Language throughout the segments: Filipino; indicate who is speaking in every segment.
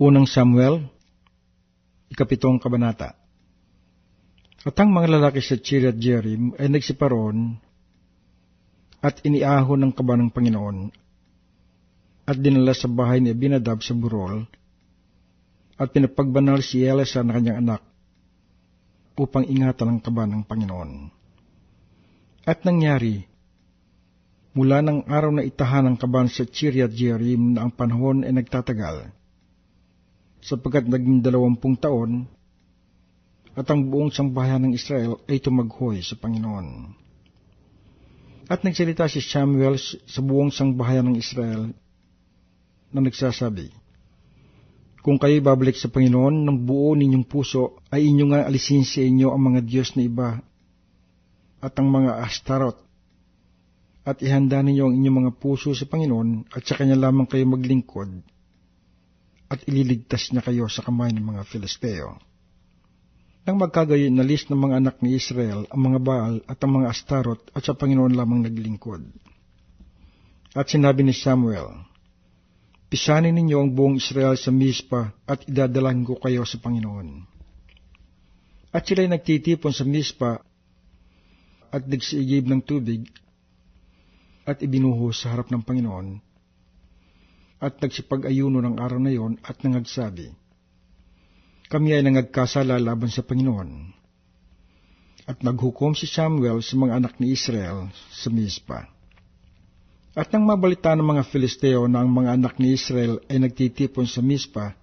Speaker 1: Unang Samuel, ikapitong kabanata. At ang mga lalaki sa Chiriat Jerim ay nagsiparon at iniahon ng kaba ng Panginoon at dinala sa bahay ni Abinadab sa Burol at pinapagbanal si Elasa na kanyang anak upang ingatan ang kaba ng Panginoon. At nangyari, mula ng araw na itahan ng kaban sa Chiriat Jerim na ang panahon ay nagtatagal, sapagkat naging dalawampung taon at ang buong sambahayan ng Israel ay tumaghoy sa Panginoon. At nagsalita si Samuel sa buong sangbahayan ng Israel na nagsasabi, Kung kayo babalik sa Panginoon ng buo ninyong puso, ay inyong nga alisin sa inyo ang mga Diyos na iba at ang mga astarot at ihanda ninyo ang inyong mga puso sa Panginoon at sa Kanya lamang kayo maglingkod at ililigtas niya kayo sa kamay ng mga Filisteo. Nang magkagayon, nalis ng mga anak ni Israel ang mga Baal at ang mga Astarot at sa Panginoon lamang naglingkod. At sinabi ni Samuel, Pisanin ninyo ang buong Israel sa Mispa at idadalahin ko kayo sa Panginoon. At sila'y nagtitipon sa Mispa at nagsiigib ng tubig at ibinuhos sa harap ng Panginoon at nagsipag-ayuno ng araw na yon at nangagsabi, Kami ay nangagkasala laban sa Panginoon. At naghukom si Samuel sa mga anak ni Israel sa Mizpa. At nang mabalita ng mga Filisteo na ang mga anak ni Israel ay nagtitipon sa Mizpa,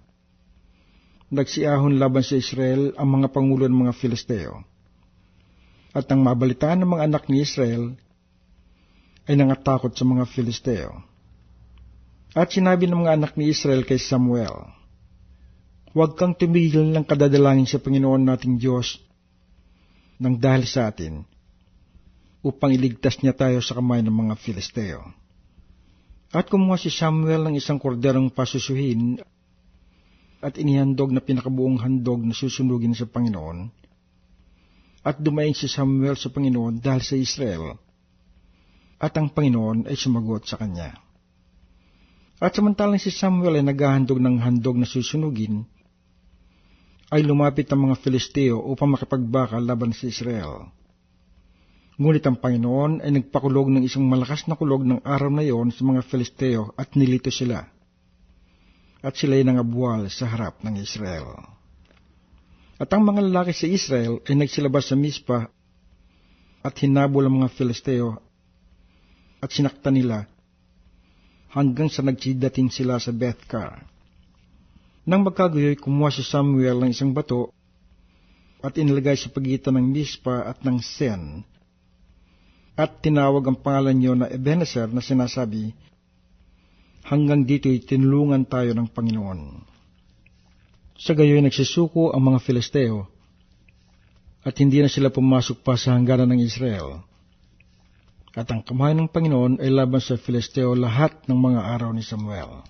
Speaker 1: nagsiahon laban sa Israel ang mga pangulo ng mga Filisteo. At nang mabalitaan ng mga anak ni Israel, ay nangatakot sa mga Filisteo. At sinabi ng mga anak ni Israel kay Samuel, Huwag kang tumigil ng kadadalangin sa Panginoon nating Diyos nang dahil sa atin, upang iligtas niya tayo sa kamay ng mga Filisteo. At kumuha si Samuel ng isang korderong pasusuhin at inihandog na pinakabuong handog na susunugin sa Panginoon. At dumaing si Samuel sa Panginoon dahil sa Israel, at ang Panginoon ay sumagot sa kanya. At samantalang si Samuel ay naghahandog ng handog na susunugin, ay lumapit ang mga Filisteo upang makipagbakal laban sa Israel. Ngunit ang Panginoon ay nagpakulog ng isang malakas na kulog ng araw na iyon sa mga Filisteo at nilito sila. At sila ay nangabuwal sa harap ng Israel. At ang mga lalaki sa Israel ay nagsilabas sa Mispa at hinabol ang mga Filisteo at sinakta nila hanggang sa nagsidating sila sa Bethkar. Nang magkagayoy, kumuha si Samuel ng isang bato at inilagay sa pagitan ng Mispa at ng Sen. At tinawag ang pangalan niyo na Ebenezer na sinasabi, hanggang dito'y tinulungan tayo ng Panginoon. Sa gayoy nagsisuko ang mga Filisteo at hindi na sila pumasok pa sa hangganan ng Israel. At ang kamay ng Panginoon ay laban sa Filisteo lahat ng mga araw ni Samuel.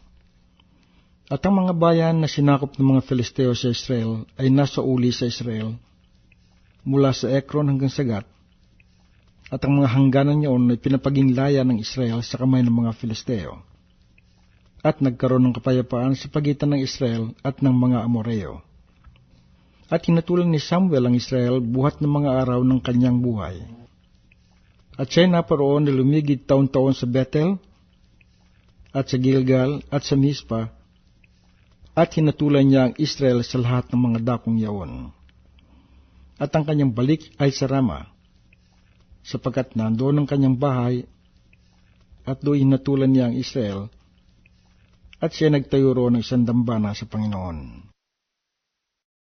Speaker 1: At ang mga bayan na sinakop ng mga Filisteo sa Israel ay nasa uli sa Israel, mula sa Ekron hanggang sa Gat, at ang mga hangganan niyon ay pinapaging laya ng Israel sa kamay ng mga Filisteo. At nagkaroon ng kapayapaan sa pagitan ng Israel at ng mga Amoreo. At hinatulan ni Samuel ang Israel buhat ng mga araw ng kanyang buhay. At siya'y naparoon na lumigid taon-taon sa Bethel, at sa Gilgal, at sa Mispa, at hinatulan niya ang Israel sa lahat ng mga dakong yaon. At ang kanyang balik ay sa Rama, sapagkat nandoon ang kanyang bahay, at doon hinatulan niya ang Israel, at siya nagtayo roon ng isang dambana sa Panginoon.